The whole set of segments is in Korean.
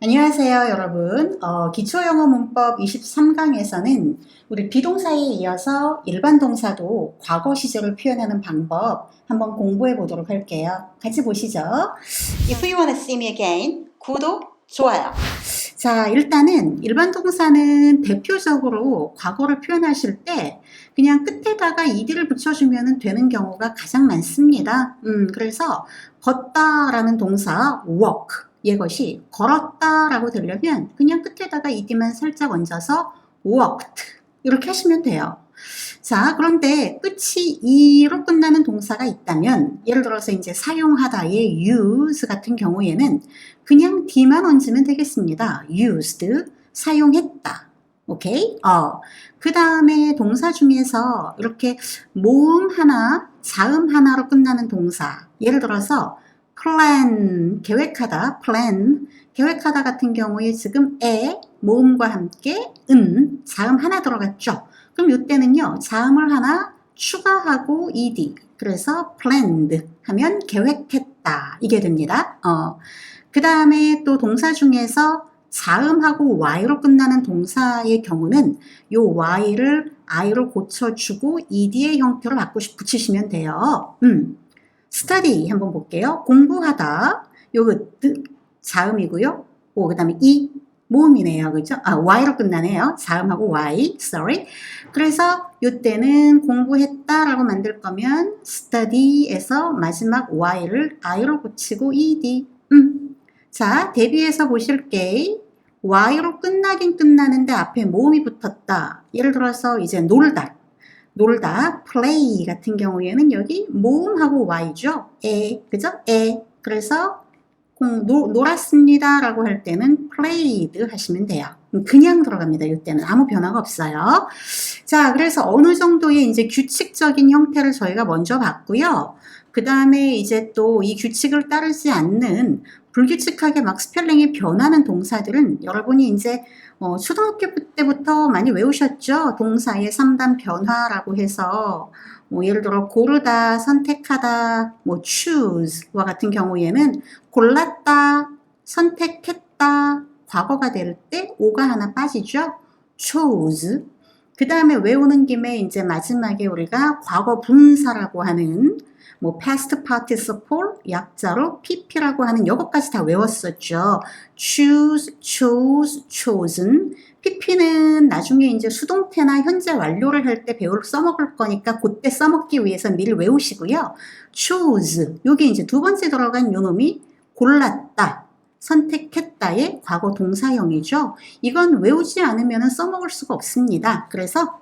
안녕하세요, 여러분. 어, 기초영어 문법 23강에서는 우리 비동사에 이어서 일반 동사도 과거 시절을 표현하는 방법 한번 공부해 보도록 할게요. 같이 보시죠. If you wanna see me again, 구독, 좋아요. 자, 일단은 일반 동사는 대표적으로 과거를 표현하실 때 그냥 끝에다가 ed를 붙여주면 되는 경우가 가장 많습니다. 음, 그래서 걷다 라는 동사 walk 이것이 걸었다라고 되려면 그냥 끝에다가 ed만 살짝 얹어서 walked 이렇게 하시면 돼요. 자, 그런데 끝이 e로 끝나는 동사가 있다면 예를 들어서 이제 사용하다의 use 같은 경우에는 그냥 d만 얹으면 되겠습니다. used 사용했다. 오케이? 어. 그 다음에 동사 중에서 이렇게 모음 하나, 자음 하나로 끝나는 동사. 예를 들어서 plan, 계획하다, plan, 계획하다 같은 경우에 지금 에, 모음과 함께 은, 자음 하나 들어갔죠. 그럼 이때는요, 자음을 하나 추가하고 ed. 그래서 planned 하면 계획했다. 이게 됩니다. 어. 그 다음에 또 동사 중에서 자음하고 y로 끝나는 동사의 경우는 요 y를 i로 고쳐주고 ed의 형태로 바꾸 붙이시면 돼요. 음. Study 한번 볼게요. 공부하다. 요거 자음이고요. 오, 그 다음에 이 모음이네요. 그죠? 아, y로 끝나네요. 자음하고 y. sorry. 그래서 요때는 공부했다라고 만들 거면 study에서 마지막 y를 i로 붙이고 ed. 음. 자, 대비해서 보실 게. y로 끝나긴 끝나는데 앞에 모음이 붙었다. 예를 들어서 이제 놀다. 놀다, play 같은 경우에는 여기 모음하고 y죠. 에, 그죠? 에. 그래서 노, 놀았습니다 라고 할 때는 played 하시면 돼요. 그냥 들어갑니다. 이때는 아무 변화가 없어요. 자, 그래서 어느 정도의 이제 규칙적인 형태를 저희가 먼저 봤고요. 그 다음에 이제 또 이 규칙을 따르지 않는 불규칙하게 막 스펠링이 변하는 동사들은 여러분이 이제 어, 초등학교 때부터 많이 외우셨죠? 동사의 3단 변화라고 해서 뭐 예를 들어 고르다, 선택하다, 뭐 choose와 같은 경우에는 골랐다, 선택했다, 과거가 될 때 오가 하나 빠지죠? chose. 그 다음에 외우는 김에 이제 마지막에 우리가 과거 분사라고 하는 뭐 past participle 약자로 pp라고 하는 이것까지 다 외웠었죠. choose, chose, chosen. pp는 나중에 이제 수동태나 현재 완료를 할 때 배울 써먹을 거니까 그때 써먹기 위해서 미리 외우시고요. choose 요게 이제 두 번째 들어간 요놈이 골랐다. 선택했다의 과거 동사형이죠. 이건 외우지 않으면 써먹을 수가 없습니다. 그래서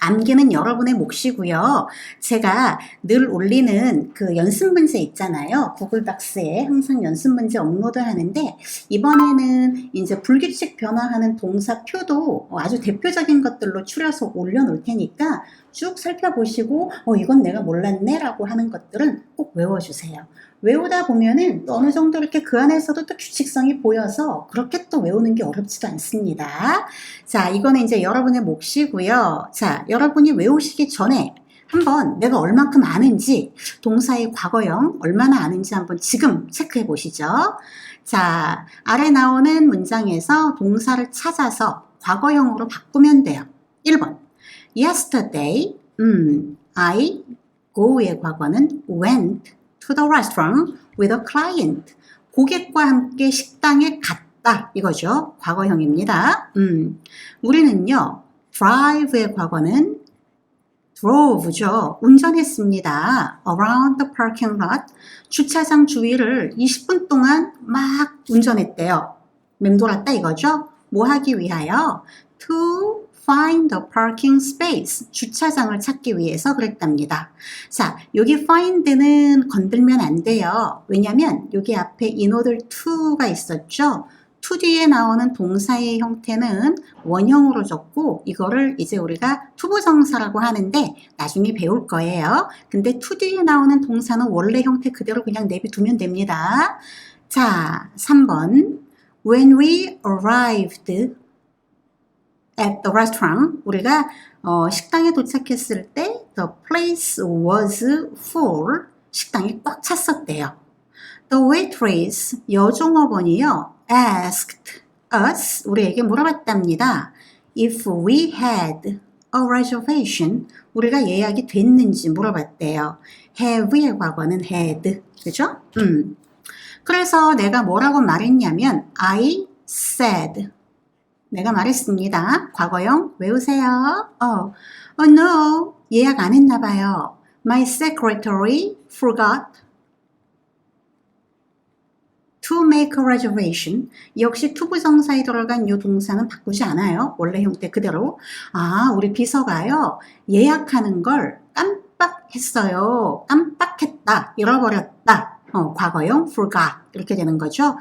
암기는 여러분의 몫이고요. 제가 늘 올리는 그 연습 문제 있잖아요. 구글 박스에 항상 연습 문제 업로드 하는데 이번에는 이제 불규칙 변화하는 동사표도 아주 대표적인 것들로 추려서 올려놓을 테니까 쭉 살펴보시고 어 이건 내가 몰랐네 라고 하는 것들은 꼭 외워주세요. 외우다 보면은 또 어느 정도 이렇게 그 안에서도 또 규칙성이 보여서 그렇게 또 외우는 게 어렵지도 않습니다. 자, 이거는 이제 여러분의 몫이고요. 자, 여러분이 외우시기 전에 한번 내가 얼만큼 아는지 동사의 과거형 얼마나 아는지 한번 지금 체크해 보시죠. 자, 아래 나오는 문장에서 동사를 찾아서 과거형으로 바꾸면 돼요. 1번. Yesterday, 음, I go의 과거는 went to the restaurant with a client. 고객과 함께 식당에 갔다. 이거죠. 과거형입니다. 음, 우리는요, drive의 과거는 drove죠. 운전했습니다. around the parking lot. 주차장 주위를 20분 동안 막 운전했대요. 맴돌았다 이거죠. 뭐 하기 위하여? to find the parking space. 주차장을 찾기 위해서 그랬답니다. 자, 여기 find는 건들면 안 돼요. 왜냐면 여기 앞에 in order to가 있었죠. to 뒤에 나오는 동사의 형태는 원형으로 적고 이거를 이제 우리가 투부정사라고 하는데 나중에 배울 거예요. 근데 to 뒤에 나오는 동사는 원래 형태 그대로 그냥 내비두면 됩니다. 자, 3번. When we arrived at the restaurant, 우리가 어, 식당에 도착했을 때 the place was full, 식당이 꽉 찼었대요. The waitress, 여종업원이요. asked us, 우리에게 물어봤답니다. If we had a reservation, 우리가 예약이 됐는지 물어봤대요. have의 과거는 had, 그죠? 음. 그래서 내가 뭐라고 말했냐면 I said. 내가 말했습니다. 과거형 외우세요. 어, oh no, 예약 안 했나 봐요. My secretary forgot to make a reservation. 역시 투부정사에 들어간 이 동사는 바꾸지 않아요. 원래 형태 그대로. 아, 우리 비서가요. 예약하는 걸 깜빡했어요. 깜빡했다. 잃어버렸다. 어, 과거형 forgot 이렇게 되는 거죠.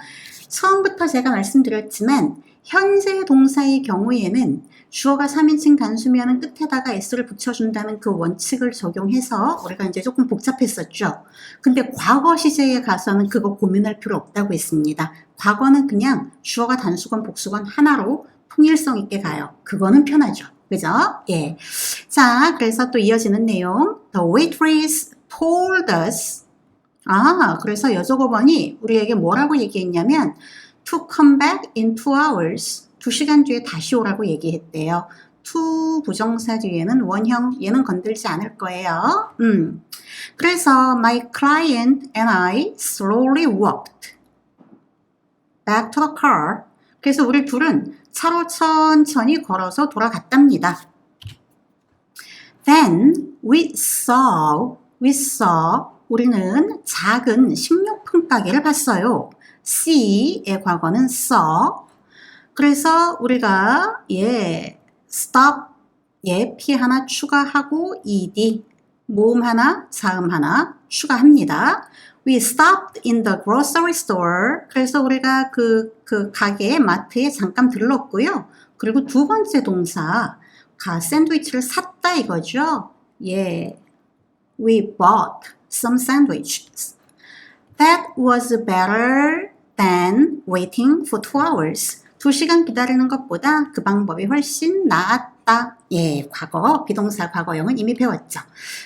처음부터 제가 말씀드렸지만 현재 동사의 경우에는 주어가 3인칭 단수면은 끝에다가 s를 붙여준다는 그 원칙을 적용해서 우리가 이제 조금 복잡했었죠. 근데 과거 시제에 가서는 그거 고민할 필요 없다고 했습니다. 과거는 그냥 주어가 단수건 복수건 하나로 통일성 있게 가요. 그거는 편하죠. 그죠? 예. 자, 그래서 또 이어지는 내용. The waitress told us. 아, 그래서 여조고번이 우리에게 뭐라고 얘기했냐면 to come back in two hours. 두 시간 뒤에 다시 오라고 얘기했대요. to 부정사 뒤에는 원형 얘는 건들지 않을 거예요. 음. 그래서 my client and I slowly walked back to the car. 그래서 우리 둘은 차로 천천히 걸어서 돌아갔답니다. Then we saw, we saw 우리는 작은 식료품 가게를 봤어요. See의 과거는 saw. 그래서 우리가 예 stop 예 p 하나 추가하고 ed 모음 하나 사음 하나 추가합니다. We stopped in the grocery store. 그래서 우리가 그, 그 가게 마트에 잠깐 들렀고요. 그리고 두 번째 동사 가 샌드위치를 샀다 이거죠. 예. We bought some sandwiches. That was better than waiting for two hours. 두 시간 기다리는 것보다 그 방법이 훨씬 나았다. 예, 과거, 비동사 과거형은 이미 배웠죠.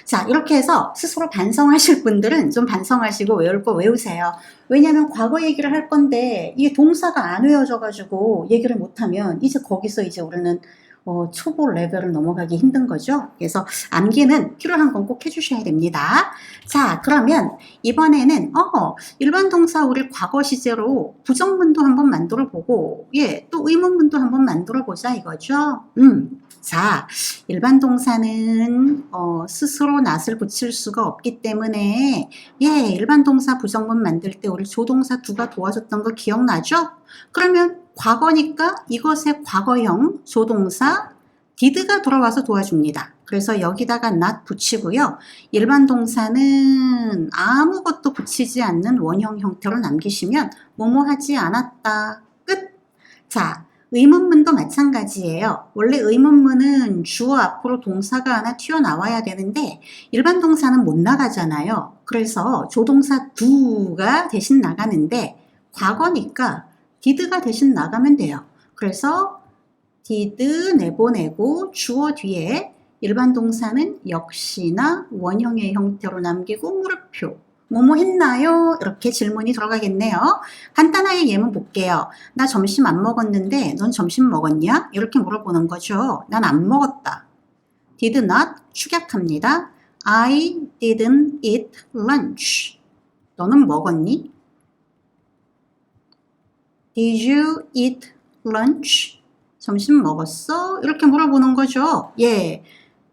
자, 이렇게 해서 스스로 반성하실 분들은 좀 반성하시고 외울 거 외우세요. 왜냐면 과거 얘기를 할 건데, 이게 동사가 안 외워져가지고 얘기를 못하면 이제 거기서 이제 우리는 어, 초보 레벨을 넘어가기 힘든 거죠. 그래서 암기는 필요한 건 꼭 해주셔야 됩니다. 자, 그러면 이번에는 어, 일반 동사 우리 과거 시제로 부정문도 한번 만들어 보고, 예, 또 의문문도 한번 만들어 보자 이거죠. 음, 자, 일반 동사는 어, 스스로 낫을 붙일 수가 없기 때문에 예, 일반 동사 부정문 만들 때 우리 조동사 두가 도와줬던 거 기억나죠? 그러면 과거니까 이것의 과거형 조동사 did가 돌아와서 도와줍니다. 그래서 여기다가 not 붙이고요. 일반 동사는 아무것도 붙이지 않는 원형 형태로 남기시면 뭐뭐 하지 않았다. 끝. 자, 의문문도 마찬가지예요. 원래 의문문은 주어 앞으로 동사가 하나 튀어나와야 되는데 일반 동사는 못 나가잖아요. 그래서 조동사 do가 대신 나가는데 과거니까 did가 대신 나가면 돼요. 그래서 did 내보내고 주어 뒤에 일반 동사는 역시나 원형의 형태로 남기고 물음표. 뭐뭐 했나요? 이렇게 질문이 들어가겠네요. 간단하게 예문 볼게요. 나 점심 안 먹었는데 넌 점심 먹었냐? 이렇게 물어보는 거죠. 난 안 먹었다. did not 축약합니다. I didn't eat lunch. 너는 먹었니? Did you eat lunch? 점심 먹었어? 이렇게 물어보는 거죠. 예.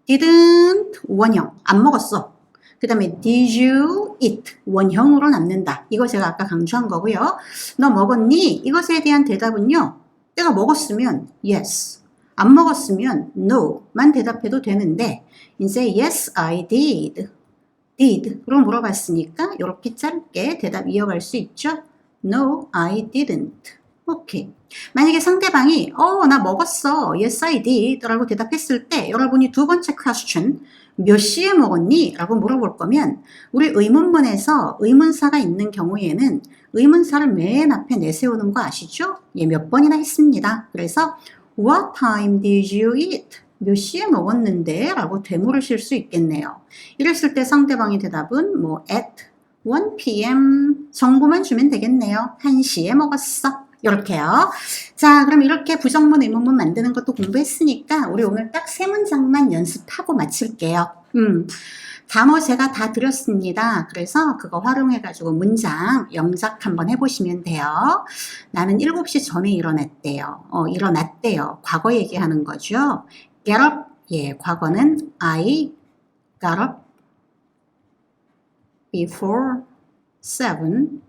didn't 원형 안 먹었어. 그 다음에 did you eat 원형으로 남는다. 이거 제가 아까 강조한 거고요. 너 먹었니? 이것에 대한 대답은요. 내가 먹었으면 yes. 안 먹었으면 no만 대답해도 되는데 이제 yes I did. did로 물어봤으니까 이렇게 짧게 대답 이어갈 수 있죠. No, I didn't. 오케이. 만약에 상대방이 어, 나 먹었어. Yes, I did. 라고 대답했을 때 여러분이 두 번째 question 몇 시에 먹었니? 라고 물어볼 거면 우리 의문문에서 의문사가 있는 경우에는 의문사를 맨 앞에 내세우는 거 아시죠? 예, 몇 번이나 했습니다. 그래서 What time did you eat? 몇 시에 먹었는데? 라고 되물으실 수 있겠네요. 이랬을 때 상대방의 대답은 뭐 at 1 p.m. 정보만 주면 되겠네요. 1시에 먹었어. 이렇게요. 자, 그럼 이렇게 부정문 의문문 만드는 것도 공부했으니까 우리 오늘 딱 세 문장만 연습하고 마칠게요. 음. 단어 제가 다 드렸습니다. 그래서 그거 활용해가지고 문장 영작 한번 해보시면 돼요. 나는 7시 전에 일어났대요. 어, 일어났대요. 과거 얘기하는 거죠. get up. 예, 과거는 I got up before 7.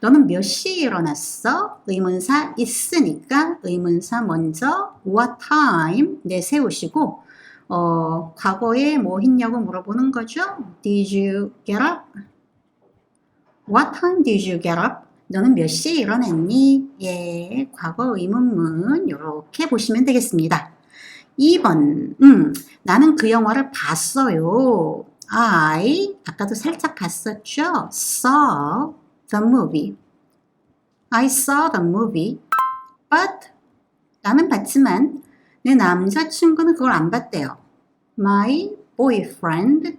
너는 몇 시에 일어났어? 의문사 있으니까 의문사 먼저 what time 내세우시고 어, 과거에 뭐 했냐고 물어보는 거죠. Did you get up? What time did you get up? 너는 몇 시에 일어났니? 예, 과거 의문문 이렇게 보시면 되겠습니다. 2번, 음, 나는 그 영화를 봤어요. I, 아까도 살짝 봤었죠? saw the movie. I saw the movie. But, 나는 봤지만, 내 남자친구는 그걸 안 봤대요. My boyfriend.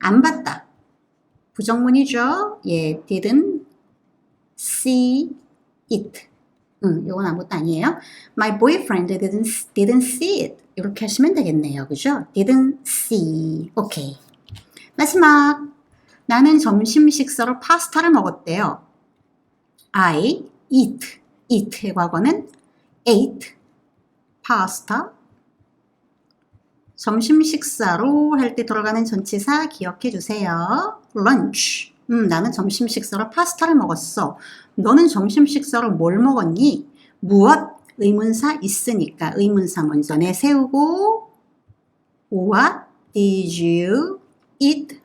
안 봤다. 부정문이죠? 예, didn't see it. 응, 이건 아무것도 아니에요. My boyfriend didn't, didn't see it. 이렇게 하시면 되겠네요. 그죠? didn't see. 오케이. 마지막. 나는 점심 식사로 파스타를 먹었대요. I eat. eat의 과거는 ate. pasta. 점심 식사로 할 때 들어가는 전치사 기억해 주세요. lunch. 음, 나는 점심 식사로 파스타를 먹었어. 너는 점심 식사로 뭘 먹었니? 무엇? 의문사 있으니까 의문사 먼저 내세우고 What did you eat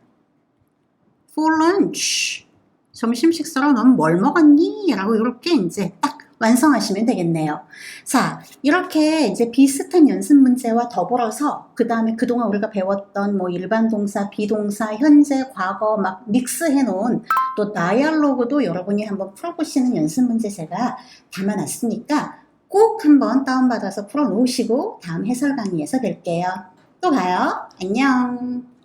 for lunch? 점심 식사로 넌 뭘 먹었니? 라고 이렇게 이제 딱 완성하시면 되겠네요. 자, 이렇게 이제 비슷한 연습 문제와 더불어서 그 다음에 그동안 우리가 배웠던 뭐 일반 동사, 비동사, 현재, 과거 막 믹스해 놓은 또 다이얼로그도 여러분이 한번 풀어보시는 연습 문제 제가 담아놨으니까 꼭 한번 다운받아서 풀어놓으시고 다음 해설 강의에서 뵐게요. 또 봐요. 안녕.